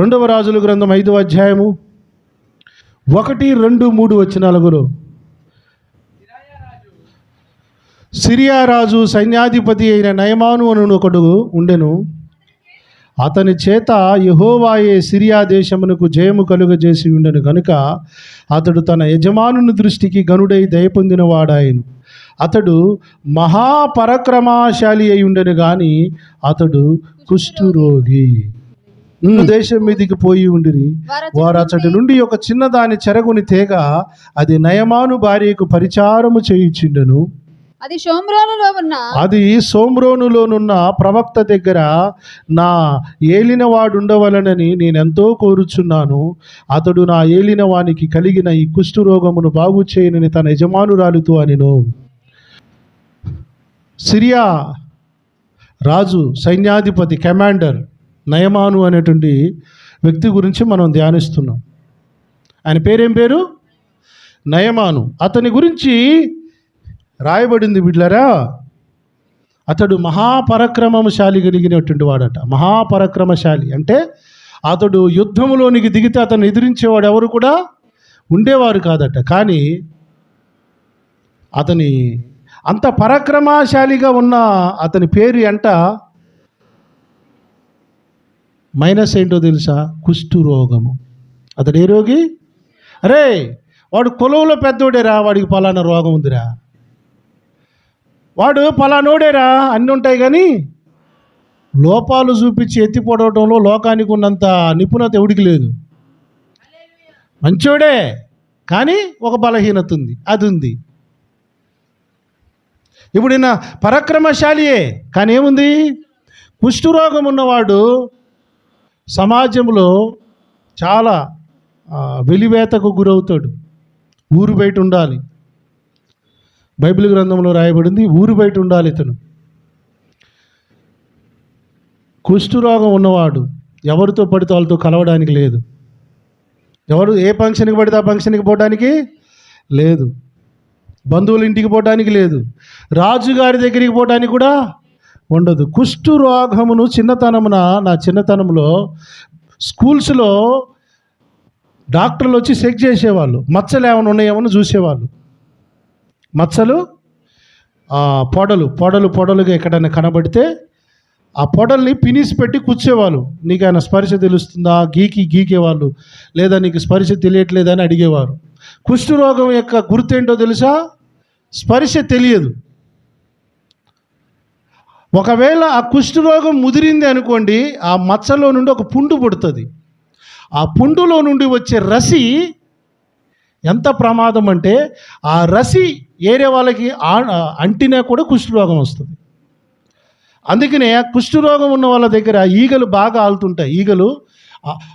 రెండవ రాజుల గ్రంథం ఐదవ అధ్యాయము. ఒకటి రెండు మూడు వచ్చినాలుగులో సిరియా రాజు సైన్యాధిపతి అయిన నయమాను అను ఒకడు ఉండెను. అతని చేత యహోవాయే సిరియా దేశమునకు జయము కలుగజేసి ఉండెను కనుక అతడు తన యజమానుని దృష్టికి గనుడై దయపొందిన వాడాయను అతడు మహాపరక్రమశాలి అయి ఉండెను కానీ అతడు కుష్ఠురోగి. దేశం మీదికి పోయి ఉండిరి. వారు అతడి నుండి. ఒక చిన్నదాని చెరగుని తేగ అది నయమాను భార్యకు పరిచారము చేయుచుండెను. అది షోమ్రోనులో ఉన్న అది సోమ్రోనులోనున్న ప్రవక్త దగ్గర నా ఏలినవాడు ఉండవలనని నేనెంతో కోరుచున్నాను. అతడు నా ఏలినవానికి కలిగిన ఈ కుష్ఠరోగమును బాగు చేయనని తన యజమానురాలుతో అనిను. సిరియా రాజు సైన్యాధిపతి కమాండర్ నయమాను అనేటువంటి వ్యక్తి గురించి మనం ధ్యానిస్తున్నాం. ఆయన పేరేం పేరు? నయమాను. అతని గురించి రాయబడింది బిడ్లరా అతడు మహాపరక్రమశాలి కలిగినటువంటి వాడట. మహాపరక్రమశాలి. అంటే అతడు యుద్ధములోనికి దిగితే అతను ఎదిరించేవాడు ఎవరు కూడా? ఉండేవారు కాదట. కానీ అతని అంత పరాక్రమశాలిగా ఉన్న అతని పేరు అంట మైనస్ ఏంటో తెలుసా? కుష్టు రోగము. అతడు ఏ రోగి? అరే వాడు కొలువులో పెద్దోడేరా వాడికి పలానా రోగం ఉందిరా. వాడు పలానోడేరా అన్నీ ఉంటాయి కానీ లోపాలు చూపించి ఎత్తిపోవడంలో లోకానికి ఉన్నంత నిపుణత ఎవడికి లేదు. మంచోడే కానీ ఒక బలహీనత ఉంది అది ఉంది. ఇప్పుడు ఈయన పరాక్రమశాలియే కానీ ఏముంది? కుష్ఠరోగం ఉన్నవాడు సమాజంలో చాలా వెలివేతకు గురవుతాడు. ఊరు బయట ఉండాలి. బైబిల్ గ్రంథంలో రాయబడింది ఊరు బయట ఉండాలి ఇతను కుష్ఠురోగం ఉన్నవాడు ఎవరితో పడితే వాళ్ళతో కలవడానికి లేదు. ఎవరు ఏ ఫంక్షన్కి పడితే ఆ ఫంక్షన్కి పోవడానికి లేదు. బంధువుల ఇంటికి పోవడానికి లేదు. రాజుగారి దగ్గరికి పోవడానికి కూడా ఉండదు. కుష్టు రోగమును చిన్నతనమున నా చిన్నతనంలో స్కూల్స్లో డాక్టర్లు వచ్చి చెక్ చేసేవాళ్ళు. మచ్చలు ఏమైనా ఉన్నాయేమో చూసేవాళ్ళు. మచ్చలు పొడలు పొడలు పొడలుగా ఎక్కడైనా కనబడితే ఆ పొడల్ని పినిసి పెట్టి కూర్చేవాళ్ళు. నీకు ఆయన స్పర్శ తెలుస్తుందా? గీకి గీకేవాళ్ళు. లేదా నీకు స్పర్శ తెలియట్లేదని అడిగేవారు. కుష్ఠరోగం యొక్క గుర్తేంటో తెలుసా? స్పర్శ తెలియదు. ఒకవేళ ఆ కుష్ఠరోగం ముదిరింది అనుకోండి ఆ మచ్చలో నుండి ఒక పుండు పుడుతుంది. ఆ పుండులో నుండి వచ్చే రసి ఎంత ప్రమాదం అంటే ఆ రసి ఏరే వాళ్ళకి ఆ- అంటినా కూడా కుష్ఠరోగం వస్తుంది. అందుకనే కుష్ఠరోగం ఉన్న వాళ్ళ దగ్గర ఈగలు బాగా ఆలుతుంటాయి. ఈగలు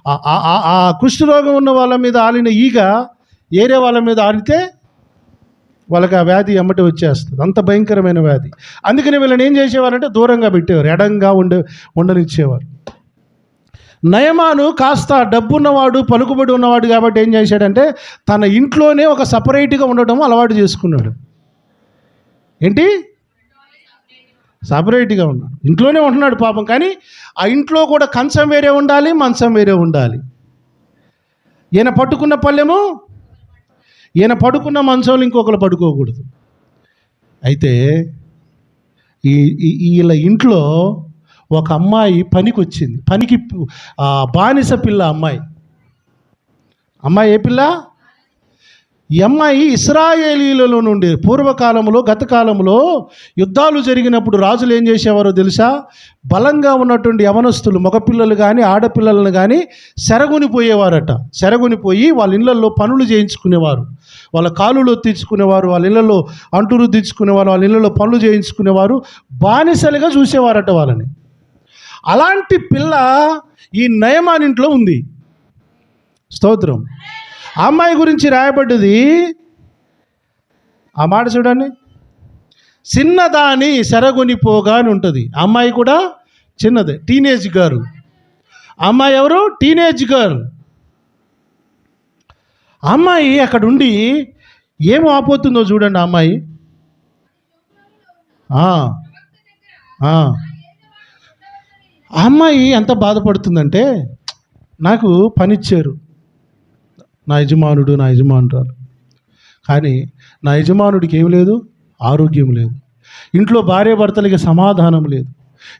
ఆ- కుష్ఠరోగం ఉన్న వాళ్ళ మీద ఆలిన ఈగ ఏరే వాళ్ళ మీద ఆడితే వాళ్ళకి ఆ వ్యాధి ఎమ్మటి వచ్చేస్తుంది. అంత భయంకరమైన వ్యాధి. అందుకని వీళ్ళని ఏం చేసేవారంటే దూరంగా పెట్టేవారు. ఎడంగా ఉండే ఉండనిచ్చేవారు. నయమాను కాస్త డబ్బున్నవాడు పలుకుబడి ఉన్నవాడు కాబట్టి ఏం చేశాడంటే తన ఇంట్లోనే ఒక సపరేట్గా ఉండటం అలవాటు చేసుకున్నాడు. ఏంటి? సపరేట్గా ఉన్నాడు. ఇంట్లోనే ఉంటున్నాడు పాపం. కానీ ఆ ఇంట్లో కూడా కంచం వేరే ఉండాలి మంచం వేరే ఉండాలి. ఈయన పట్టుకున్న పళ్ళెము ఈయన పడుకున్న మంచంలో ఇంకొకరు పడుకోకూడదు. అయితే ఈ వీళ్ళ ఇంట్లో ఒక అమ్మాయి పనికి వచ్చింది పనికి బానిస పిల్ల అమ్మాయి. అమ్మాయి ఏ పిల్ల? ఈ అమ్మాయి ఇస్రాయేలీలలో నుండి పూర్వకాలంలో గతకాలంలో యుద్ధాలు జరిగినప్పుడు రాజులు ఏం చేసేవారో తెలుసా? బలంగా ఉన్నటువంటి యవనస్తులు మగపిల్లలు కానీ ఆడపిల్లలను కానీ సెరగుని పోయేవారట సెరగుని పోయి వాళ్ళ ఇళ్ళల్లో పనులు చేయించుకునేవారు. వాళ్ళ కాలులో తీర్చుకునేవారు వాళ్ళ ఇళ్ళలో అంటూరు తీర్చుకునేవారు వాళ్ళ ఇళ్ళలో పనులు చేయించుకునేవారు బానిసలుగా చూసేవారట వాళ్ళని. అలాంటి పిల్ల ఈ నయమానింట్లో ఉంది. స్తోత్రం. అమ్మాయి గురించి రాయబడ్డది ఆ మాట చూడండి. చిన్నదాని సెరగొనిపోగా అని ఉంటుంది. ఆ అమ్మాయి కూడా చిన్నదే టీనేజ్ గారు అమ్మాయి ఎవరు? Teenage girl. అమ్మాయి అక్కడ ఉండి ఏం ఆపోతుందో చూడండి అమ్మాయి. ఆ, అమ్మాయి ఎంత బాధపడుతుందంటే నాకు పనిచ్చారు. నా యజమానుడు నా యజమానురాలు. కానీ నా యజమానుడికి ఏం లేదు ఆరోగ్యం లేదు. ఇంట్లో భార్య భర్తలకి సమాధానం లేదు.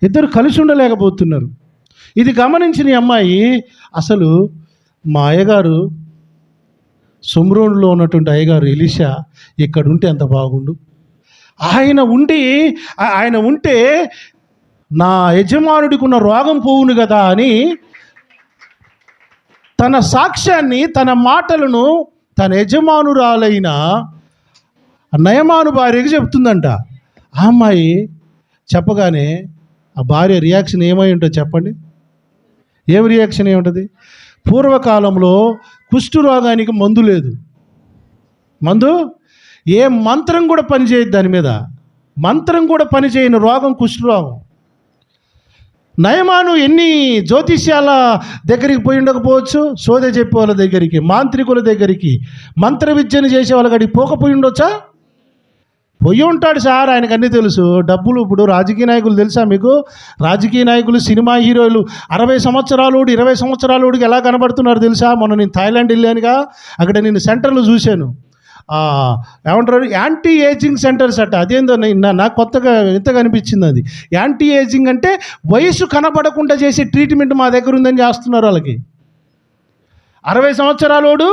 ఇద్దరు కలిసి ఉండలేకపోతున్నారు. ఇది గమనించిన అమ్మాయి అసలు మా అయ్యగారు సుమ్రోన్లో ఉన్నటువంటి అయ్యగారు ఎలిషా ఇక్కడ ఉంటే ఎంత బాగుండు. ఆయన ఉండి ఆయన ఉంటే నా యజమానుడికి ఉన్న రోగం పోవును కదా అని తన సాక్ష్యాన్ని తన మాటలను తన యజమానురాలైన నయమాను భార్యకి చెప్తుందంట. ఆ అమ్మాయి చెప్పగానే ఆ భార్య రియాక్షన్ ఏమై ఉంటుందో చెప్పండి? ఏం రియాక్షన్ ఏముంటుంది పూర్వకాలంలో కుష్టు రోగానికి మందు లేదు. మందు? ఏ మంత్రం కూడా పనిచేయదు దాని మీద. మంత్రం కూడా పనిచేయని రోగం కుష్టు రోగం. నయమాను ఎన్ని జ్యోతిష్యాల దగ్గరికి పోయి ఉండకపోవచ్చు? సోద చెప్పే వాళ్ళ దగ్గరికి మాంత్రికుల దగ్గరికి మంత్ర విద్యను చేసే వాళ్ళ కాడికి పోకపోయి ఉండొచ్చా? పోయి ఉంటాడు సార్ ఆయనకు అన్నీ తెలుసు. డబ్బులు ఇప్పుడు రాజకీయ నాయకులు తెలుసా మీకు? రాజకీయ నాయకులు సినిమా హీరోలు అరవై సంవత్సరాలు ఇరవై సంవత్సరాలోడికి ఎలా కనబడుతున్నారు తెలుసా? మొన్న నేను థాయిలాండ్ వెళ్ళానుగా అక్కడ నేను సెంటర్లో చూశాను. ఏమంటారు? యాంటీ ఏజింగ్ సెంటర్స్ అట. అదేందో నాకు కొత్తగా ఇంతగా అనిపించింది అది. యాంటీ ఏజింగ్ అంటే వయసు కనపడకుండా చేసే ట్రీట్మెంట్ మా దగ్గర ఉందని చేస్తున్నారు వాళ్ళకి. అరవై సంవత్సరాలోడు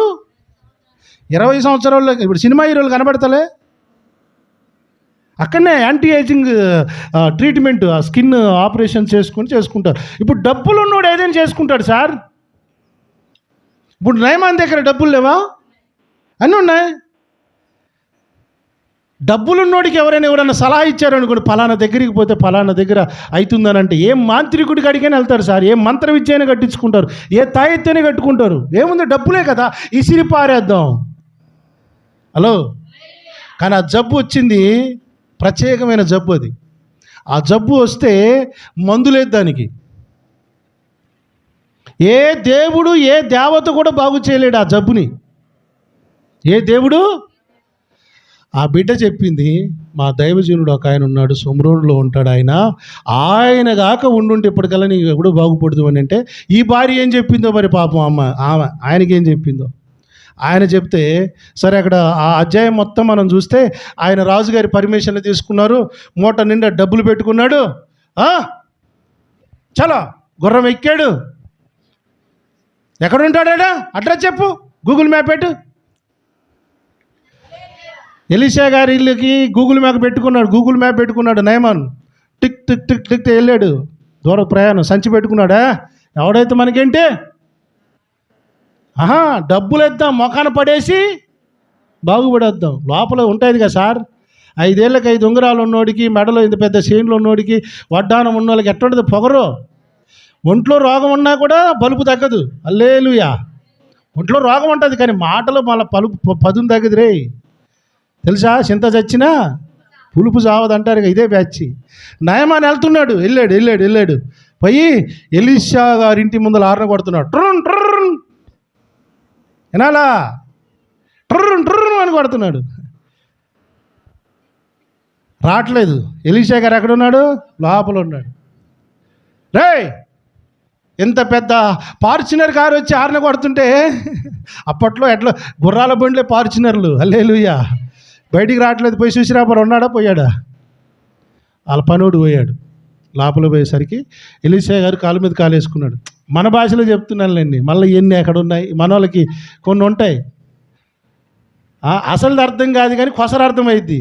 ఇరవై సంవత్సరాలు ఇప్పుడు సినిమా హీరోలు కనబడతలే? అక్కడనే యాంటీ ఏజింగ్ ట్రీట్మెంట్ ఆ స్కిన్ ఆపరేషన్ చేసుకొని చేసుకుంటారు. ఇప్పుడు డబ్బులు ఉన్నోడు ఏదైనా చేసుకుంటాడు సార్. ఇప్పుడు నయమాన్ దగ్గర డబ్బులు లేవా? అన్నీ ఉన్నాయి. డబ్బులున్నోడికి ఎవరైనా ఎవరైనా సలహా ఇచ్చారనుకోండి ఫలానా దగ్గరికి పోతే ఫలానా దగ్గర అవుతుందని అంటే ఏ మాంత్రికుడికి అడిగినా వెళ్తారు సార్ ఏ మంత్ర విద్యనే కట్టించుకుంటారు ఏ తాయెత్తనే కట్టుకుంటారు. ఏముంది డబ్బులే కదా ఇసిరి పారేద్దాం. హలో? కానీ ఆ జబ్బు వచ్చింది ప్రత్యేకమైన జబ్బు అది. ఆ జబ్బు వస్తే మందు లేదు దానికి. ఏ దేవుడు ఏ దేవత కూడా బాగు చేయలేడు ఆ జబ్బుని. ఏ దేవుడు? ఆ బిడ్డ చెప్పింది మా దైవజనుడు ఒక ఆయన ఉన్నాడు సుమ్రోన్లో ఉంటాడు ఆయన. ఆయన గాక ఉండుంటే ఇప్పటికల్లా నీకు ఎప్పుడు బాగుపడదు అని అంటే ఈ భార్య ఏం చెప్పిందో మరి పాపం అమ్మ ఆమె ఆయనకి ఏం చెప్పిందో? ఆయన చెప్తే సరే అక్కడ ఆ అధ్యాయం మొత్తం మనం చూస్తే ఆయన రాజుగారి పర్మిషన్ తీసుకున్నారు మూట నిండా డబ్బులు పెట్టుకున్నాడు చలో గుర్రం ఎక్కాడు. ఎక్కడ ఉంటాడా అడ్రస్ చెప్పు గూగుల్ మ్యాప్ పెట్టు. ఎలిషా గారి ఇల్లుకి గూగుల్ మ్యాప్ పెట్టుకున్నాడు గూగుల్ మ్యాప్ పెట్టుకున్నాడు Naaman tick tick tick tick వెళ్ళాడు. దూర ప్రయాణం సంచి పెట్టుకున్నాడా? ఎవడైతే మనకేంటి? ఆహా డబ్బులు ఇద్దాం మొఖాన పడేసి బాగుపడేద్దాం. లోపల ఉంటుంది కదా సార్. ఐదేళ్ళకి ఐదు ఉంగరాలు ఉన్నోడికి మెడలో ఇంత పెద్ద చేనులు ఉన్నోడికి వడ్డానం ఉన్నోళ్ళకి ఎట్టుండదు పొగరు? ఒంట్లో రోగం ఉన్నా కూడా బలుపు తగ్గదు. అల్లేలుయా. ఒంట్లో రోగం ఉంటుంది కానీ మాటలు మళ్ళీ పలుపు పదును తగ్గదు రే తెలుసా? చింత చచ్చినా పులుపు చావదంటారు ఇక ఇదే బ్యాచ్. నయమాన్ వెళ్తున్నాడు. వెళ్ళాడు వెళ్ళాడు వెళ్ళాడు. పోయి ఎలీషా గారింటి ముందర ఆరణ కొడుతున్నాడు. ట్రన్ ట్రన్ వినాలా? ట్రున్ ట్రున్ అని కొడుతున్నాడు. రావట్లేదు. ఎలీషా గారు ఎక్కడ ఉన్నాడు లోపల ఉన్నాడు. రే ఎంత పెద్ద పార్చునర్ కారు వచ్చి ఆరన కొడుతుంటే అప్పట్లో ఎట్లా గుర్రాల బండ్లే పార్చునర్లు. అల్లేలుయ్యా బయటికి రావట్లేదు. పోయి చూసిరాపరు ఉన్నాడా? పోయాడా? వాళ్ళ పనుడు పోయాడు. లోపల పోయేసరికి ఎలిసా గారు కాలు మీద కాలు వేసుకున్నాడు మన భాషలో చెప్తున్నానులేండి. మళ్ళీ ఎన్ని ఎక్కడ ఉన్నాయి మన వాళ్ళకి కొన్ని ఉంటాయి. అసలు అర్థం కాదు కానీ కొసరు అర్థమైద్ది.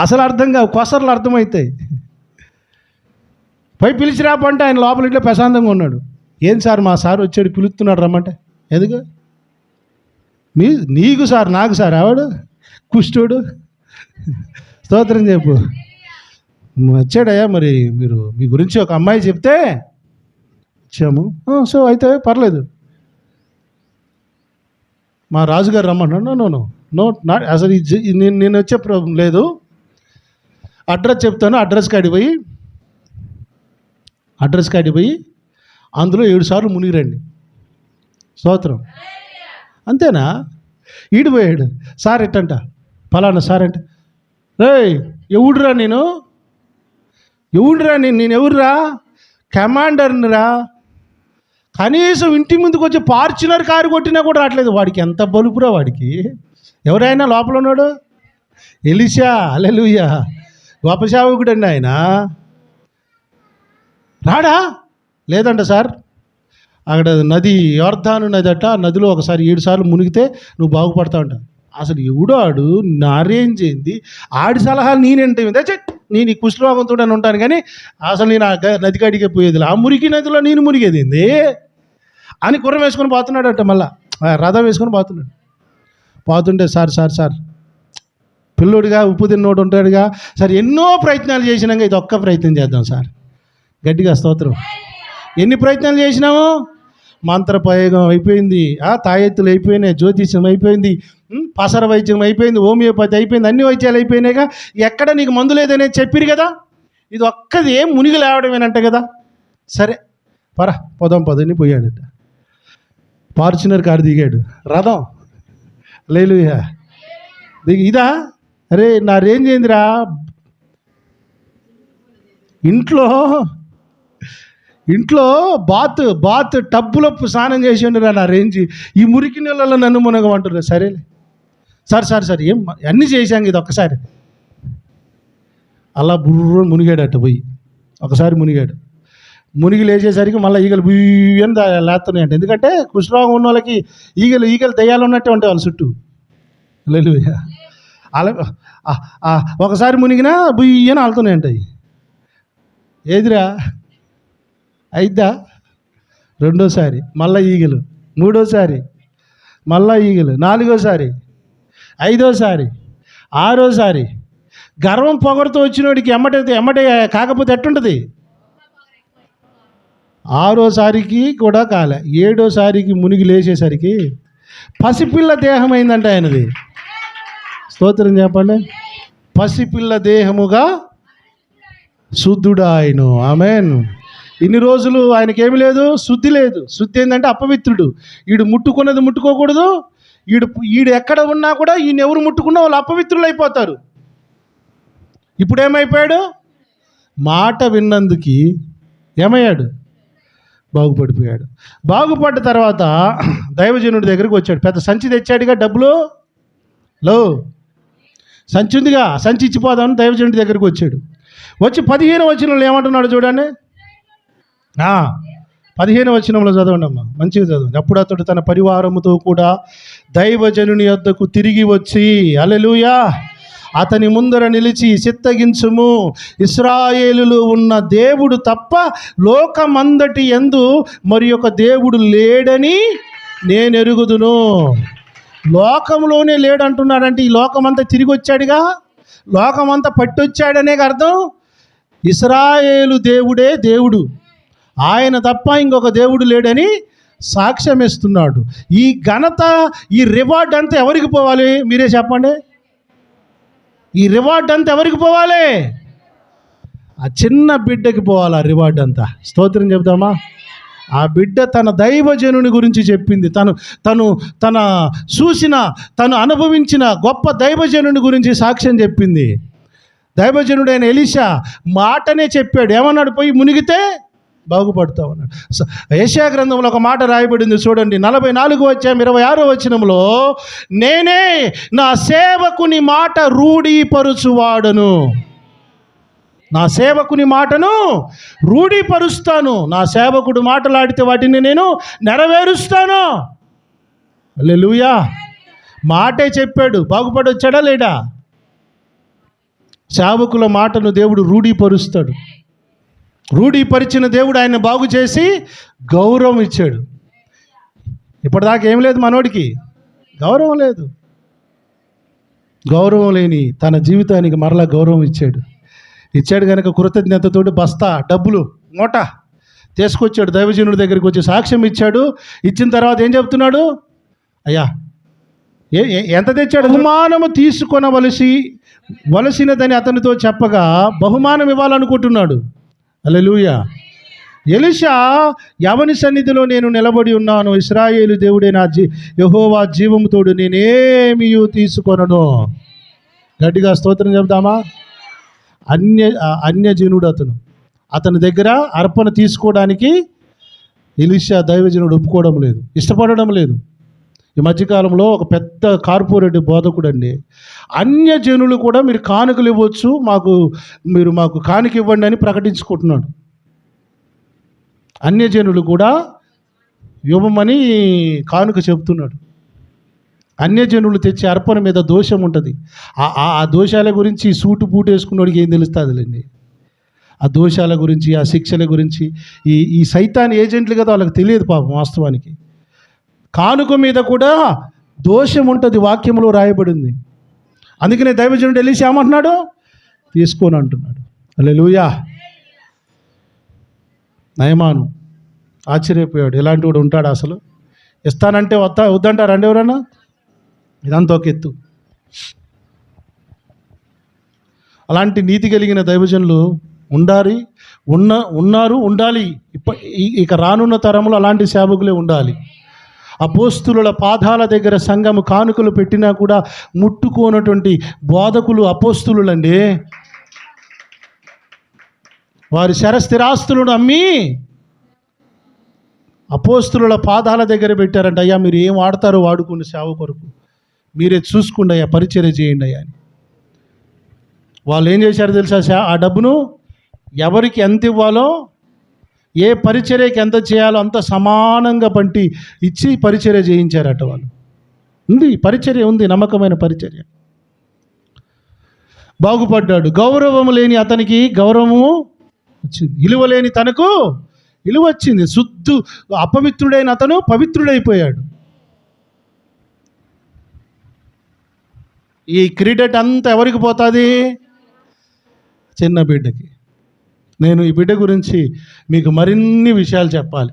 అసలు అర్థం కాదు కొసర్లు అర్థమవుతాయి పోయి పిలిచి రాపంటే ఆయన లోపల ఇంట్లో ప్రశాంతంగా ఉన్నాడు. ఏం సార్ మా సార్ వచ్చాడు పిలుస్తున్నాడు రమ్మంటే. ఎందుకు? మీ నీకు సార్ నాకు సార్ ఆవాడు కుష్టుడు? స్తోత్రం చెప్పు. వచ్చాడయ్యా మరి మీరు మీ గురించి ఒక అమ్మాయి చెప్తే వచ్చాము. సో అయితే పర్లేదు. మా రాజుగారు రమ్మన్నాడు no no no no not అసలు నేను నేను వచ్చే ప్రాబ్లం లేదు. అడ్రస్ చెప్తాను అడ్రస్ కాడిపోయి అడ్రస్ కాడిపోయి అందులో ఏడు సార్లు మునిగిరండి. స్తోత్రం. అంతేనా? ఈడిపోయాడు సార్ ఎట్టంట? ఫలానా సార్ అంటే రే ఎవడురా నేను? ఎవడురా నేను నేను ఎవరురా కమాండర్ని రా కనీసం ఇంటి ముందుకు వచ్చి పార్చునర్ కారు కొట్టినా కూడా రావట్లేదు. వాడికి ఎంత బలుపురా వాడికి? ఎవరైనా లోపల ఉన్నాడు? ఎలిషా అలెలుయ్యా గొప్ప అండి ఆయన. రాడా? లేదంట సార్. అక్కడ నది యోర్ధాను నది అట నదిలో ఒకసారి ఏడు సార్లు మునిగితే నువ్వు బాగుపడతావు అంట అసలు ఎవడు ఆడు నా రేంజ్ ఏంది? ఆడి సలహాలు నేనేంటే? నేను ఈ కుష్ఠరోగంతో ఉంటాను కానీ అసలు నేను ఆ గ- నది కాడికే పోయేది ఆ మురికి నదిలో నేను మునిగేది ఏంది? అని కుర్రం వేసుకొని పోతున్నాడట మళ్ళా. రథం వేసుకొని పోతున్నాడు. పోతుంటే సార్ సార్ సార్ పిల్లోడిగా ఉప్పు తిన్నోడు ఉంటాడుగా. సార్ ఎన్నో ప్రయత్నాలు చేసినాక ఇది ఒక్క ప్రయత్నం చేద్దాం సార్. గట్టిగా స్తోత్రం. ఎన్ని ప్రయత్నాలు చేసినాము? మంత్రప్రయోగం అయిపోయింది. ఆ తాయెత్తులు అయిపోయినాయి జ్యోతిష్యం అయిపోయింది పసర వైద్యం అయిపోయింది హోమియోపతి అయిపోయింది అన్ని వైద్యాలు అయిపోయినాయిగా. ఎక్కడ నీకు మందు లేదనే చెప్పిరు కదా? ఇది ఒక్కది ఏం మునిగి లేవడమేనంట కదా? సరే పరా పొదం పదని పోయాడట. ఫార్చునర్ కారు దిగాడు. రథం లేలుయా. దిగి ఇదా? అరే నా రేంజ్ ఏందిరా? ఇంట్లో ఇంట్లో బాత్ బాత్ టబ్బులో స్నానం చేసి ఉండరా నా రేంజ్. ఈ మురికి నీళ్ళలో నన్ను మునగమంటారు సరేలే. సార్ సార్ సార్ ఏం అన్నీ చేశాం ఇది ఒక్కసారి. అలా బుర్ర మునిగాడట పోయి ఒకసారి మునిగాడు. మునిగి లేచేసరికి మళ్ళీ ఈగలు బియ్యని లేస్తున్నాయంట ఎందుకంటే కుష్ఠరోగం ఉన్న వాళ్ళకి ఈగలు ఈగలు దయ్యాలు ఉన్నట్టే ఉంటాయి వాళ్ళ చుట్టూ. లేదు అలా ఒకసారి మునిగినా బుయ్యని అలుతున్నాయంట ఏదిరా? అయిద్దా? రెండోసారి మళ్ళా ఈగలు. మూడోసారి మళ్ళా ఈగలు. నాలుగోసారి ఐదోసారి ఆరోసారి. గర్వం పొగరుతో వచ్చినోడికి ఎమ్మట ఎమ్మట కాకపోతే ఎట్టుంటుంది? ఆరోసారికి కూడా కాలే. ఏడోసారికి మునిగి లేచేసరికి పసిపిల్ల దేహం అయిందంట ఆయనది. స్తోత్రం చెప్పండి. పసిపిల్ల దేహముగా శుద్ధుడా ఆయన ఇన్ని రోజులు ఆయనకేమి లేదు శుద్ధి లేదు. శుద్ధి ఏంటంటే అపవిత్రుడు. వీడు ముట్టుకున్నది ముట్టుకోకూడదు. వీడు వీడు ఎక్కడ ఉన్నా కూడా ఈయన ఎవరు ముట్టుకున్నా వాళ్ళు అపవిత్రులు అయిపోతారు. ఇప్పుడు ఏమైపోయాడు మాట విన్నందుకి ఏమయ్యాడు? బాగుపడిపోయాడు. బాగుపడ్డ తర్వాత దైవజనుడి దగ్గరికి వచ్చాడు. పెద్ద సంచి తెచ్చాడుగా డబ్బులు? లో. సంచి ఉందిగా సంచి ఇచ్చిపోదామని దైవజనుడి దగ్గరికి వచ్చాడు. వచ్చి పదిహేను వచనంలో ఏమంటున్నాడు చూడండి. పదిహేను వచనంలో చదవండి అమ్మా. మంచిగా చదవండి. అప్పుడు అతడు తన పరివారముతో కూడా దైవజనుని వద్దకు తిరిగి వచ్చి అలెలుయా అతని ముందర నిలిచి చిత్తగించుము ఇస్రాయేలులో ఉన్న దేవుడు తప్ప లోకమందటి ఎందు మరి ఒక దేవుడు లేడని నేను ఎరుగుదును లోకంలోనే లేడంటున్నాడంటే ఈ లోకమంతా తిరిగి వచ్చాడుగా లోకమంతా పట్టొచ్చాడనే అర్థం? ఇస్రాయేలు దేవుడే దేవుడు. ఆయన తప్ప ఇంకొక దేవుడు లేడని సాక్ష్యం ఇస్తున్నాడు ఈ ఘనత ఈ రివార్డ్ అంతా ఎవరికి పోవాలి? మీరే చెప్పండి. ఈ రివార్డ్ అంతా ఎవరికి పోవాలి? ఆ చిన్న బిడ్డకి పోవాలి ఆ రివార్డ్ అంతా. స్తోత్రం చెప్దామా ఆ బిడ్డ తన దైవజనుని గురించి చెప్పింది. తను తను తన చూసిన తను అనుభవించిన గొప్ప దైవజనుని గురించి సాక్ష్యం చెప్పింది. దైవజనుడైన ఎలీషా మాటనే చెప్పాడు. ఏమన్నాడు? పోయి మునిగితే బాగుపడతావు అన్నాడు. ఏషియా గ్రంథంలో ఒక మాట రాయబడింది చూడండి. నలభై నాలుగు వచ్చాం ఇరవై ఆరో వచ్చినంలో నేనే నా సేవకుని మాట రూఢీపరుచువాడను. నా సేవకుని మాటను రూఢీపరుస్తాను. నా సేవకుడు మాటలాడితే వాటిని నేను నెరవేరుస్తాను. లూయా మాటే చెప్పాడు. బాగుపడొచ్చాడా లేడా? సేవకుల మాటను దేవుడు రూఢీపరుస్తాడు. రూఢీపరిచిన దేవుడు ఆయన బాగు చేసి గౌరవం ఇచ్చాడు. ఇప్పటిదాకా ఏం లేదు మనోడికి. గౌరవం లేదు. గౌరవం లేని తన జీవితానికి మరలా గౌరవం ఇచ్చాడు. ఇచ్చాడు కనుక కృతజ్ఞతతోటి బస్తా డబ్బులు మూట తీసుకొచ్చాడు. దైవజనుడి దగ్గరికి వచ్చి సాక్ష్యం ఇచ్చాడు. ఇచ్చిన తర్వాత ఏం చెప్తున్నాడు? అయ్యా ఏ ఎంత తెచ్చాడు? బహుమానము తీసుకొనవలసి వలసినదని అతనితో చెప్పగా బహుమానం ఇవ్వాలనుకుంటున్నాడు. అలెలుయ ఎలిషా యవని సన్నిధిలో నేను నిలబడి ఉన్నాను. ఇస్రాయేలు దేవుడే నా జీ యహోవా జీవముతోడు నేనేమి తీసుకొనను. గట్టిగా స్తోత్రం చెబుతామా అన్య అన్యజనుడు అతను. అతని దగ్గర అర్పణ తీసుకోవడానికి ఎలిషా దైవజనుడు ఒప్పుకోవడం లేదు. ఇష్టపడడం లేదు. ఈ మధ్యకాలంలో ఒక పెద్ద కార్పొరేట్ బోధకుడు అండి అన్యజనులు కూడా మీరు కానుకలు ఇవ్వచ్చు మాకు మీరు మాకు కానుక ఇవ్వండి అని ప్రకటించుకుంటున్నాడు. అన్యజనులు కూడా ఇవ్వమని కానుక చెప్తున్నాడు అన్యజనులు తెచ్చే అర్పణ మీద దోషం ఉంటుంది. ఆ ఆ- ఆ దోషాల గురించి సూటు బూటు వేసుకున్నోడికి ఏం తెలుస్తుందిలేండి? ఆ దోషాల గురించి ఆ శిక్షల గురించి ఈ ఈ సైతాన్ ఏజెంట్లు కదా వాళ్ళకి తెలియదు పాపం వాస్తవానికి. కానుక మీద కూడా దోషం ఉంటుంది వాక్యంలో రాయబడింది. అందుకనే దైవజనుడు వెళ్ళి ఏమంటున్నాడు? తీసుకోని అంటున్నాడు. అలే లూయా నయమాను ఆశ్చర్యపోయాడు. ఎలాంటి వాడు ఉంటాడు అసలు? ఇస్తానంటే వద్దా వద్దంటారండి ఎవరన్నా? ఇదంతా ఒక ఎత్తు. అలాంటి నీతి కలిగిన దైవజనులు ఉండాలి ఉన్న ఉన్నారు ఉండాలి. ఇప్ప ఇక రానున్న తరంలో అలాంటి సేవకులే ఉండాలి. అపోస్తుల పాదాల దగ్గర సంఘము కానుకలు పెట్టినా కూడా ముట్టుకోనటువంటి బోధకులు అపోస్తులండి వారి శరస్థిరాస్తులను అమ్మి అపోస్తుల పాదాల దగ్గర పెట్టారంట అయ్యా మీరు ఏం వాడతారో వాడుకుని సేవ కొరకు. మీరే చూసుకోండి అయ్యా పరిచర్య చేయండి అయ్యా అని. వాళ్ళు ఏం చేశారు తెలుసా ఆ డబ్బును ఎవరికి ఎంత ఇవ్వాలో ఏ పరిచర్యకి ఎంత చేయాలో అంత సమానంగా పంటి ఇచ్చి పరిచర్య చేయించారట వాళ్ళు. ఉంది పరిచర్య ఉంది నమ్మకమైన పరిచర్య. బాగుపడ్డాడు. గౌరవము లేని అతనికి గౌరవము వచ్చింది. ఇలువ లేని తనకు ఇలువ వచ్చింది. శుద్ధు అపవిత్రుడైన అతను పవిత్రుడైపోయాడు. ఈ క్రెడిట్ అంతా ఎవరికి పోతుంది? చిన్న బిడ్డకి. నేను ఈ బిడ్డ గురించి మీకు మరిన్ని విషయాలు చెప్పాలి.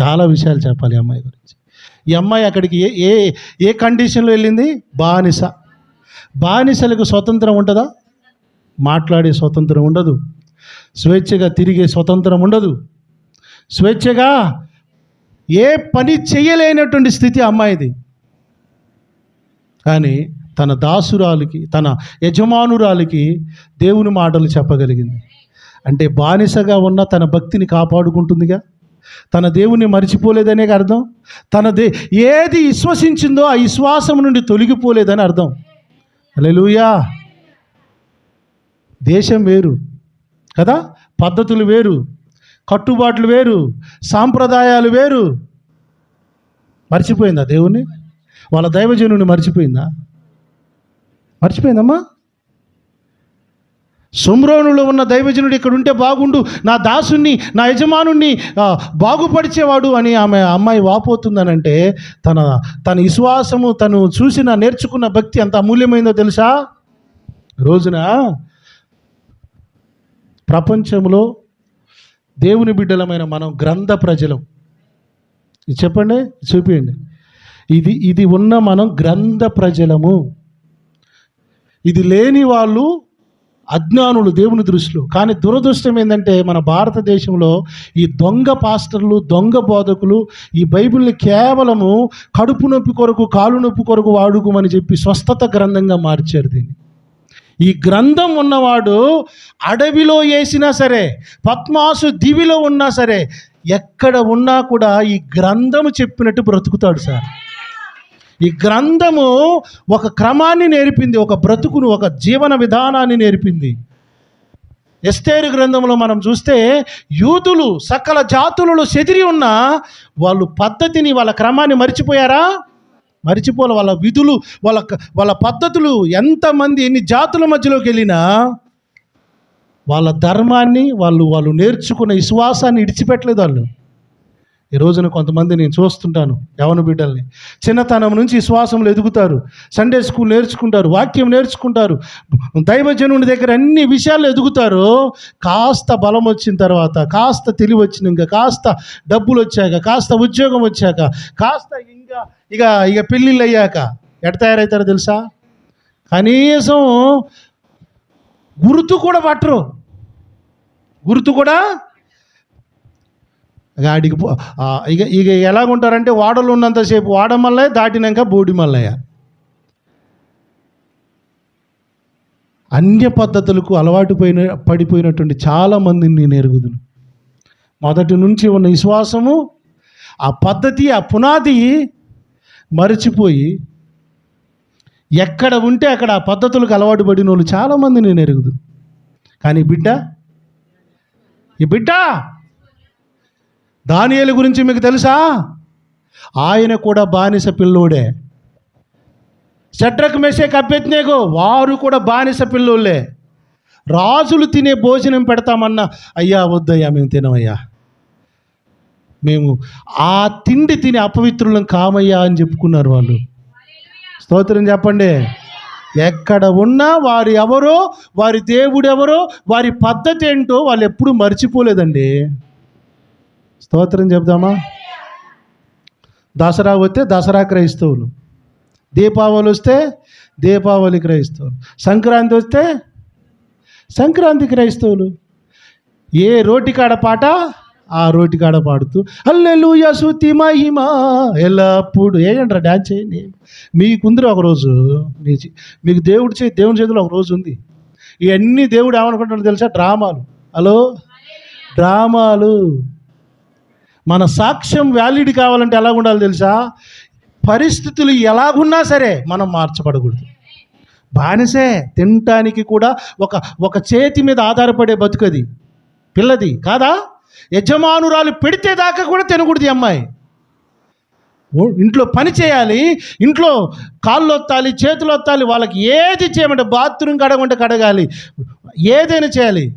చాలా విషయాలు చెప్పాలి ఈ అమ్మాయి గురించి. ఈ అమ్మాయి అక్కడికి ఏ ఏ ఏ కండిషన్లో వెళ్ళింది? బానిస. బానిసలకు స్వతంత్రం ఉంటుందా? మాట్లాడే స్వతంత్రం ఉండదు. స్వేచ్ఛగా తిరిగే స్వతంత్రం ఉండదు. స్వేచ్ఛగా ఏ పని చేయలేనటువంటి స్థితి అమ్మాయిది. కానీ తన దాసురాలికి తన యజమానురాలికి దేవుని మాటలు చెప్పగలిగింది. అంటే బానిసగా ఉన్న తన భక్తిని కాపాడుకుంటుందిగా? తన దేవుని మర్చిపోలేదనే అర్థం? తన దే ఏది విశ్వసించిందో ఆ విశ్వాసం నుండి తొలగిపోలేదని అర్థం. అలెలుయా దేశం వేరు కదా? పద్ధతులు వేరు కట్టుబాట్లు వేరు సాంప్రదాయాలు వేరు. మర్చిపోయిందా దేవుణ్ణి? వాళ్ళ దైవజనుని మర్చిపోయిందా? మర్చిపోయిందమ్మా? సుమ్రోనులో ఉన్న దైవజనుడు ఇక్కడ ఉంటే బాగుండు. నా దాసుని నా యజమానుణ్ణి బాగుపడిచేవాడు అని ఆమె అమ్మాయి వాపోతుందనంటే తన తన విశ్వాసము తను చూసిన నేర్చుకున్న భక్తి ఎంత అమూల్యమైందో తెలుసా? రోజున ప్రపంచంలో దేవుని బిడ్డలమైన మనం గ్రంథ ప్రజలం. ఇది చెప్పండి చూపియండి. ఇది ఇది ఉన్న మనం గ్రంథ ప్రజలము. ఇది లేని వాళ్ళు అజ్ఞానులు దేవుని దృష్టిలో. కానీ దురదృష్టం ఏంటంటే మన భారతదేశంలో ఈ దొంగ పాస్టర్లు దొంగ బోధకులు ఈ బైబిల్ని కేవలము కడుపు నొప్పి కొరకు కాలు నొప్పి కొరకు వాడుకోమని చెప్పి స్వస్థత గ్రంథంగా మార్చారు దీన్ని. ఈ గ్రంథం ఉన్నవాడు అడవిలో వేసినా సరే పద్మాసు దివిలో ఉన్నా సరే ఎక్కడ ఉన్నా కూడా ఈ గ్రంథము చెప్పినట్టు బ్రతుకుతాడు సార్. ఈ గ్రంథము ఒక క్రమాన్ని నేర్పింది ఒక బ్రతుకును ఒక జీవన విధానాన్ని నేర్పింది. ఎస్తేరు గ్రంథంలో మనం చూస్తే యూతులు సకల జాతులలో చెదిరి ఉన్న వాళ్ళు పద్ధతిని వాళ్ళ క్రమాన్ని మర్చిపోయారా? మరిచిపోలే వాళ్ళ విధులు వాళ్ళ వాళ్ళ పద్ధతులు ఎంతమంది ఎన్ని జాతుల మధ్యలోకి వెళ్ళినా వాళ్ళ ధర్మాన్ని వాళ్ళు వాళ్ళు నేర్చుకున్న విశ్వాసాన్ని ఇడిచిపెట్టలేదు వాళ్ళు. ఈ రోజున కొంతమంది నేను చూస్తుంటాను యవన బిడ్డల్ని. చిన్నతనం నుంచి శ్వాసములు ఎదుగుతారు సండే స్కూల్ నేర్చుకుంటారు వాక్యం నేర్చుకుంటారు దైవజనుడి దగ్గర అన్ని విషయాలు ఎదుగుతారు కాస్త బలం వచ్చిన తర్వాత కాస్త తెలివి వచ్చినాక కాస్త డబ్బులు వచ్చాక కాస్త ఉద్యోగం వచ్చాక కాస్త ఇంకా ఇక ఇక పెళ్ళిళ్ళు అయ్యాక ఎట తయారవుతారో తెలుసా? కనీసం గుర్తు కూడా పట్టరు. గుర్తు కూడా ఆడికి పో- ఇక ఇక ఎలాగుంటారంటే వాడలు ఉన్నంతసేపు వాడమల్లయ్య దాటినాక బోడి మల్లయ్య. అన్య పద్ధతులకు అలవాటు పోయిన పడిపోయినటువంటి చాలామందిని నేను ఎరుగుదును. మొదటి నుంచి ఉన్న విశ్వాసము ఆ పద్ధతి ఆ పునాది మరచిపోయి ఎక్కడ ఉంటే అక్కడ ఆ పద్ధతులకు అలవాటు పడిన వాళ్ళు చాలామంది నేను ఎరుగుదు కానీ బిడ్డ ఈ బిడ్డ దానియేలు గురించి మీకు తెలుసా? ఆయన కూడా బానిస పిల్లోడే. షడ్రక్ మెషేక్ అభ్యజ్ఞకు వారు కూడా బానిస పిల్లోళ్ళే. రాజులు తినే భోజనం పెడతామన్నా అయ్యా వద్దయ్యా మేము తినమయ్యా. మేము ఆ తిండి తిని అపవిత్రులం కామయ్యా అని చెప్పుకున్నారు వాళ్ళు. స్తోత్రం చెప్పండి. ఎక్కడ ఉన్నా వారు ఎవరో వారి దేవుడు ఎవరో వారి పద్ధతి ఏంటో వాళ్ళు ఎప్పుడూ మర్చిపోలేదండి. స్తోత్రం చెప్దామా దసరా వస్తే దసరా క్రైస్తవులు. దీపావళి వస్తే దీపావళి క్రైస్తవులు. సంక్రాంతి వస్తే సంక్రాంతి క్రైస్తవులు. ఏ రోటికాడ పాట? ఆ రోటికాడ పాడుతూ అల్లెలుయ శృతి మహిమా ఎల్లప్పుడు. ఏంటరా డ్యాన్స్ చేయండి. మీకుందిరా ఒకరోజు మీ మీకు దేవుడి చే దేవుని చేతిలో ఒక రోజు ఉంది. ఇవన్నీ దేవుడు ఏమనుకుంటాడో తెలుసా? డ్రామాలు. హలో? డ్రామాలు. మన సాక్ష్యం వ్యాలిడ్ కావాలంటే ఎలా ఉండాలి తెలుసా? పరిస్థితులు ఎలాగున్నా సరే మనం మార్చబడకూడదు. బానిసే తినటానికి కూడా ఒక ఒక చేతి మీద ఆధారపడే బతుకది. పిల్లది కాదా? యజమానురాలు పెడితే దాకా కూడా తినకూడదు అమ్మాయి. ఇంట్లో పని చేయాలి ఇంట్లో కాళ్ళు వత్తాలి చేతులు వత్తాలి వాళ్ళకి ఏది చేయమంటే బాత్రూమ్ కడగమంటే కడగాలి. ఏదైనా చేయాలి.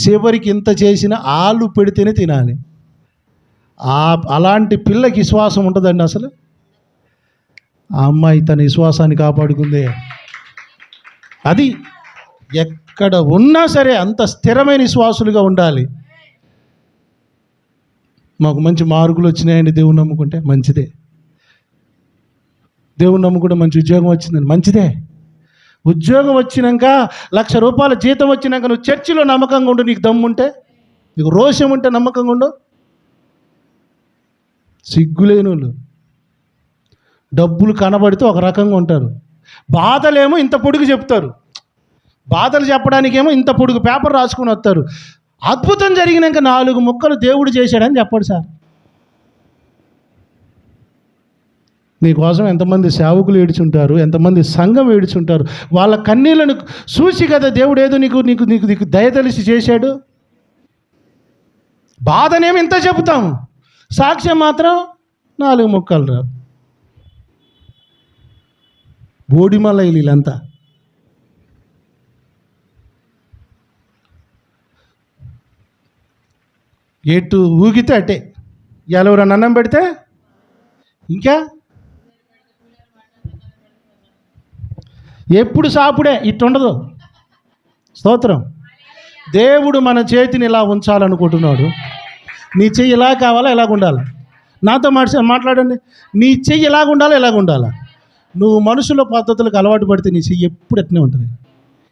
చివరికి ఇంత చేసిన ఆలు పెడితేనే తినాలి. అలాంటి పిల్లకి విశ్వాసం ఉంటుందండి అసలు? ఆ అమ్మాయి తన విశ్వాసాన్ని కాపాడుకుందే. అది ఎక్కడ ఉన్నా సరే అంత స్థిరమైన విశ్వాసులుగా ఉండాలి. మాకు మంచి మార్కులు వచ్చినాయండి దేవుని నమ్ముకుంటే మంచిదే. దేవుని నమ్ముకుంటే మంచి ఉద్యోగం వచ్చిందండి మంచిదే. ఉద్యోగం వచ్చినాక లక్ష రూపాయల జీతం వచ్చినాక నువ్వు చర్చిలో నమ్మకంగా ఉండు నీకు దమ్ముంటే? నీకు రోషం ఉంటే నమ్మకంగా ఉండు? సిగ్గులేని వాళ్ళు డబ్బులు కనబడితే ఒక రకంగా ఉంటారు. బాధలేమో ఇంత పొడుగు చెప్తారు. బాధలు చెప్పడానికేమో ఇంత పొడుగు పేపర్ రాసుకుని వస్తారు. అద్భుతం జరిగినాక నాలుగు ముక్కలు దేవుడు చేశాడని చెప్పాడు సార్. నీకోసం ఎంతమంది సేవకులు ఏడుచుంటారు ఎంతమంది సంఘం ఏడుచుంటారు వాళ్ళ కన్నీళ్ళను చూసి కదా దేవుడు ఏదో నీకు నీకు నీకు నీకు దయ తెలిసి చేశాడు. బాధనేమి ఇంత చెబుతాము సాక్ష్యం మాత్రం నాలుగు ముక్కలు రావు బోడిమల వీళ్ళంతా ఎటు ఊగితే అటే. ఎవరైనా అన్నం పెడితే? ఇంకా? ఎప్పుడు సాపుడే? ఇట్టుండదు. స్తోత్రం. దేవుడు మన చేతిని ఇలా ఉంచాలనుకుంటున్నాడు. నీ చెయ్యి ఇలా కావాలా ఎలాగ ఉండాలి. నాతో మాట మాట్లాడండి. నీ చెయ్యి ఎలాగ ఉండాలా ఎలాగ ఉండాలా. నువ్వు మనుషుల పద్ధతులకు అలవాటు పడితే నీ చెయ్యి ఎప్పుడు ఎట్నే ఉంటుంది.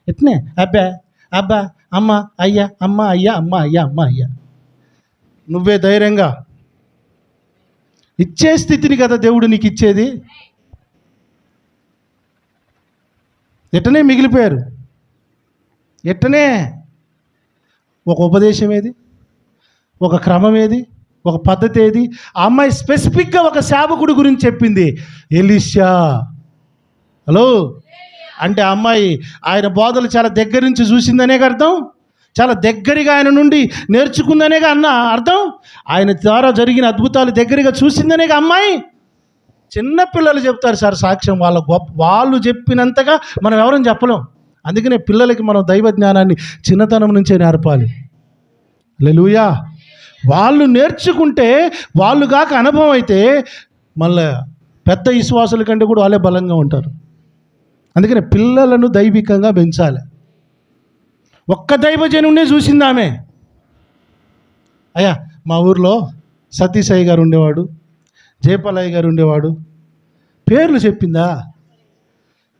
ఎట్నే? అబ్బా అబ్బా అమ్మ అయ్యా అమ్మ అయ్యా అమ్మ అయ్యా అమ్మ అయ్యా. నువ్వే ధైర్యంగా. ఇచ్చే స్థితిని కదా దేవుడు నీకు ఇచ్చేది. ఎట్టనే మిగిలిపోయారు. ఎట్టనే? ఒక ఉపదేశం ఏది? ఒక క్రమం ఏది ఒక పద్ధతి ఏది ఆ అమ్మాయి స్పెసిఫిక్గా ఒక సేవకుడి గురించి చెప్పింది. ఎలిషా. హలో? అంటే అమ్మాయి ఆయన బోధలు చాలా దగ్గర నుంచి చూసిందనే అర్థం? చాలా దగ్గరగా ఆయన నుండి నేర్చుకుందనే అన్న అర్థం? ఆయన ద్వారా జరిగిన అద్భుతాలు దగ్గరగా చూసిందనే అమ్మాయి? చిన్న పిల్లలు చెప్తారు సార్ సాక్ష్యం. వాళ్ళ గొప్ప వాళ్ళు చెప్పినంతగా మనం ఎవరని చెప్పలేం. అందుకనే పిల్లలకి మనం దైవ జ్ఞానాన్ని చిన్నతనం నుంచే నేర్పాలి. లెలుయా వాళ్ళు నేర్చుకుంటే వాళ్ళు కాక అనుభవం అయితే మళ్ళీ పెద్ద విశ్వాసుల కంటే కూడా వాళ్ళే బలంగా ఉంటారు. అందుకని పిల్లలను దైవికంగా పెంచాలి. ఒక్క దైవజనుడే చూసింది ఆమె. అయ్యా మా ఊర్లో సతీసాయి గారు ఉండేవాడు జయపాలయ్య గారు ఉండేవాడు. పేర్లు చెప్పిందా?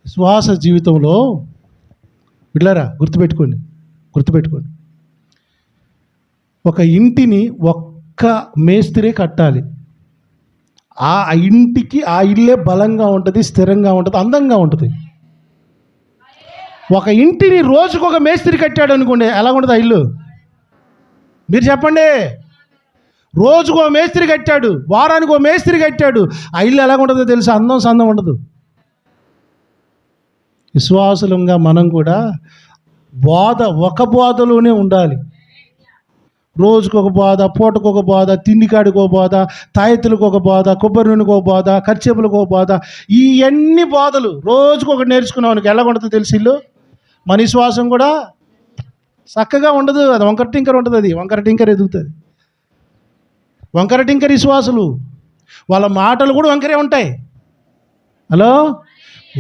శ్వాస జీవితంలో విడ్లారా గుర్తుపెట్టుకోండి గుర్తుపెట్టుకోండి. ఒక ఇంటిని ఒక్క మేస్త్రే కట్టాలి. ఆ ఇంటికి ఆ ఇల్లే బలంగా ఉంటుంది స్థిరంగా ఉంటుంది అందంగా ఉంటుంది. ఒక ఇంటిని రోజుకు ఒక మేస్త్రి కట్టాడు అనుకోండి ఎలా ఉంటుంది ఆ ఇల్లు? మీరు చెప్పండి. రోజుకో మేస్త్రి కట్టాడు వారానికి ఓ మేస్త్రి కట్టాడు ఆ ఇల్లు ఎలా ఉంటుందో తెలుసు? అందం సందం ఉండదు. విశ్వాసులంగా మనం కూడా బోధ ఒక బోధలోనే ఉండాలి. రోజుకు ఒక బాధ పూటకు ఒక బోధ తిండికాడికి ఒక బోధ తాయెత్తులకు ఒక బోధ కొబ్బరి నూనెకు ఒక బోధ ఖర్చేపులకు ఒక బోధ. ఇవన్నీ బాధలు బోధలు రోజుకొకటి నేర్చుకున్నావు ఎలా ఉంటుందో తెలిసి ఇల్లు? మన విశ్వాసం కూడా చక్కగా ఉండదు అది. వంకర టింకర్ ఉంటుంది అది. వంకర టింకర్ ఎదుగుతుంది. వంకర టింకర్ విశ్వాసులు. వాళ్ళ మాటలు కూడా వంకరే ఉంటాయి. హలో?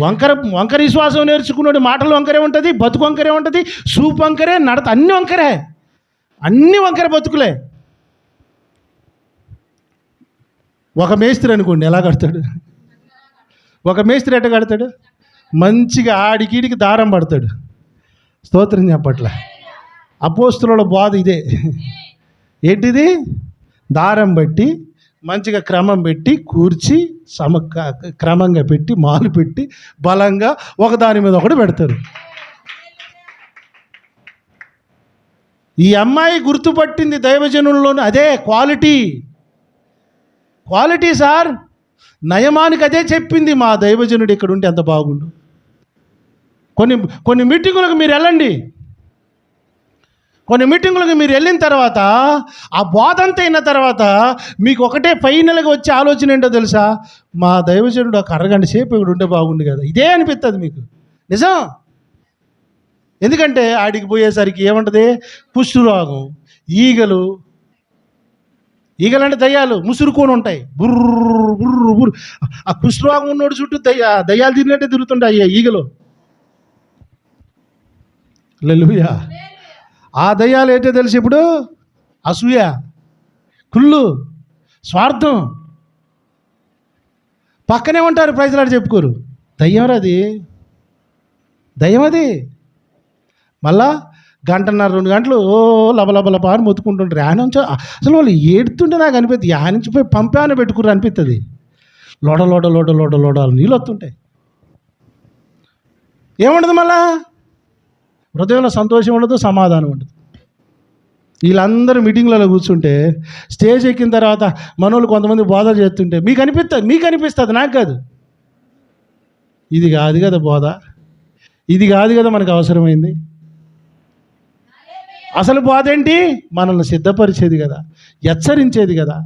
వంకర వంకర విశ్వాసం నేర్చుకున్నాడు మాటలు వంకరే ఉంటుంది బతుకు వంకరే ఉంటుంది సూప్ వంకరే నడత అన్ని వంకరే. అన్ని వంకర బతుకులే. ఒక మేస్త్రి అనుకోండి ఎలా కడతాడు? ఒక మేస్త్రి ఎట్ట కడతాడు? మంచిగా ఆడికీడికి దారం పడతాడు. స్తోత్రం చెప్పట్ల? అపోస్తుల బాధ ఇదే. ఏంటిది? దారం బట్టి మంచిగా క్రమం పెట్టి కూర్చి సమ క్రమంగా పెట్టి మాలు పెట్టి బలంగా ఒకదాని మీద ఒకటి పెడతారు ఈ అమ్మాయి గుర్తుపట్టింది దైవజనుల్లోని అదే క్వాలిటీ. క్వాలిటీ సార్ నయమానికి అదే చెప్పింది మా దైవజనుడు ఇక్కడ ఉంటే అంత బాగుండు. కొన్ని కొన్ని మీటింగులకు మీరు వెళ్ళండి. కొన్ని మీటింగులకు మీరు వెళ్ళిన తర్వాత ఆ బోధ అంతా అయిన తర్వాత మీకు ఒకటే ఫైనల్గా వచ్చే ఆలోచన ఏంటో తెలుసా? మా దైవజనుడు ఒక అరగంట సేపు ఇక్కడ ఉంటే బాగుండు కదా. ఇదే అనిపిస్తుంది మీకు. నిజం? ఎందుకంటే ఆడికి పోయేసరికి ఏముంటుంది? కుష్ఠరోగం ఈగలు ఈగలు. అంటే దయ్యాలు ముసురుకొని ఉంటాయి. బుర్రు బుర్రు బుర్రు. ఆ కుష్ఠరోగం ఉన్నోడు చుట్టూ దయ్య దయ్యాలు తిరిగినట్టే తిరుగుతుంటాయి అయ్యా ఈగలు. లెలుయా ఆ దయ్యాలు ఏంటో తెలుసు ఇప్పుడు? అసూయ కుళ్ళు స్వార్థం. పక్కనే ఉంటారు ప్రజలాడు చెప్పుకోరు. దయ్యం అది దయ్యం అది. మళ్ళా గంటన్నర రెండు గంటలు ఓ లబలబలప అని మొత్తుకుంటుంటారు. ఆ అసలు వాళ్ళు ఏడుతుంటే నాకు అనిపిస్తుంది. ఆ నుంచి పోయి పంపాన పెట్టుకుర్రు అనిపిస్తుంది. లోడ లోడ లోడ లోడ లోడ నీళ్ళు వస్తుంటాయి. ఏముండదు మళ్ళా? హృదయంలో సంతోషం ఉండదు సమాధానం ఉండదు. వీళ్ళందరూ మీటింగ్లలో కూర్చుంటే స్టేజ్ ఎక్కిన తర్వాత మనోళ్ళు కొంతమంది బోధ చేస్తుంటే మీకు అనిపిస్తుంది మీకు అనిపిస్తుంది నాకు కాదు. ఇది కాదు కదా బోధ. ఇది కాదు కదా మనకు అవసరమైంది. అసలు బాధేంటి? మనల్ని సిద్ధపరిచేది కదా హెచ్చరించేది కదా.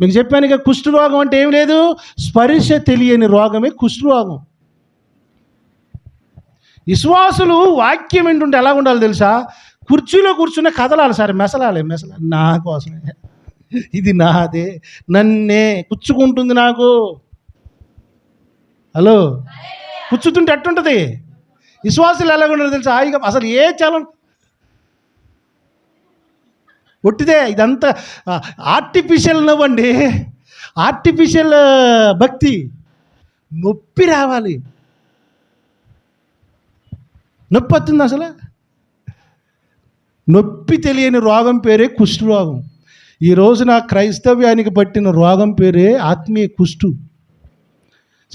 మీకు చెప్పాను ఇక కుష్ఠరోగం అంటే ఏం లేదు స్పర్శ తెలియని రోగమే కుష్ఠరోగం విశ్వాసులు వాక్యం ఏంటంటే ఎలా ఉండాలి తెలుసా? కుర్చీలో కూర్చునే కదలాలి సార్ మెసలాలి మెసలాలి. నా కోసమే. ఇది నాదే నన్నే కుచ్చుకుంటుంది నాకు. హలో? కూర్చుతుంటే ఎట్టుంటుంది? విశ్వాసులు ఎలా ఉండదు తెలుసా? హాయిగా అసలు ఏ చలం ఒట్టిదే ఇదంతా ఆర్టిఫిషియల్ నవ్వండి. ఆర్టిఫిషియల్ భక్తి. నొప్పి రావాలి. నొప్పి వస్తుంది అసలు? నొప్పి తెలియని రోగం పేరే కుష్ఠరోగం ఈ రోజున క్రైస్తవ్యానికి పట్టిన రోగం పేరే ఆత్మీయ కుష్టు.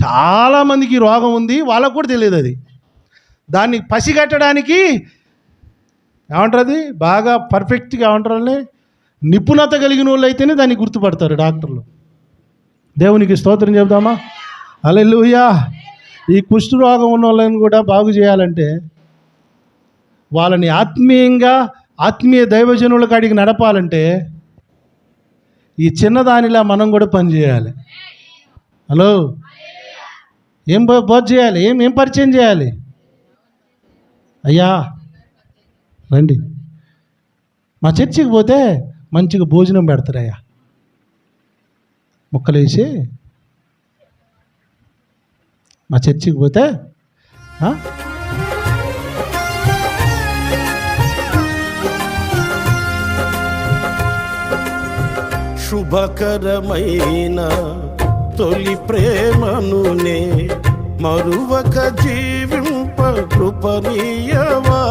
చాలామందికి రోగం ఉంది వాళ్ళకు కూడా తెలియదు అది. దాన్ని పసిగట్టడానికి ఏమంటారు అది బాగా పర్ఫెక్ట్గా ఏమంటారు నిపుణత కలిగిన వాళ్ళు అయితేనే దాన్ని గుర్తుపడతారు డాక్టర్లు. దేవునికి స్తోత్రం చెబుదామా? అలెలుయా ఈ కుష్ఠరోగం ఉన్న వాళ్ళని కూడా బాగు చేయాలంటే వాళ్ళని ఆత్మీయంగా ఆత్మీయ దైవజనుల కాడికి నడపాలంటే ఈ చిన్నదానిలా మనం కూడా పనిచేయాలి హలో? ఏం బోధ చేయాలి? ఏం ఏం పరిచయం చేయాలి? అయ్యా! రండి. మా చర్చికి పోతే మంచిగా భోజనం పెడతారయ్యా. ముక్కలేసి మా చర్చికి పోతే శుభకరమైన తొలి ప్రేమనునే మరువక జీవింప కృపనీయవా?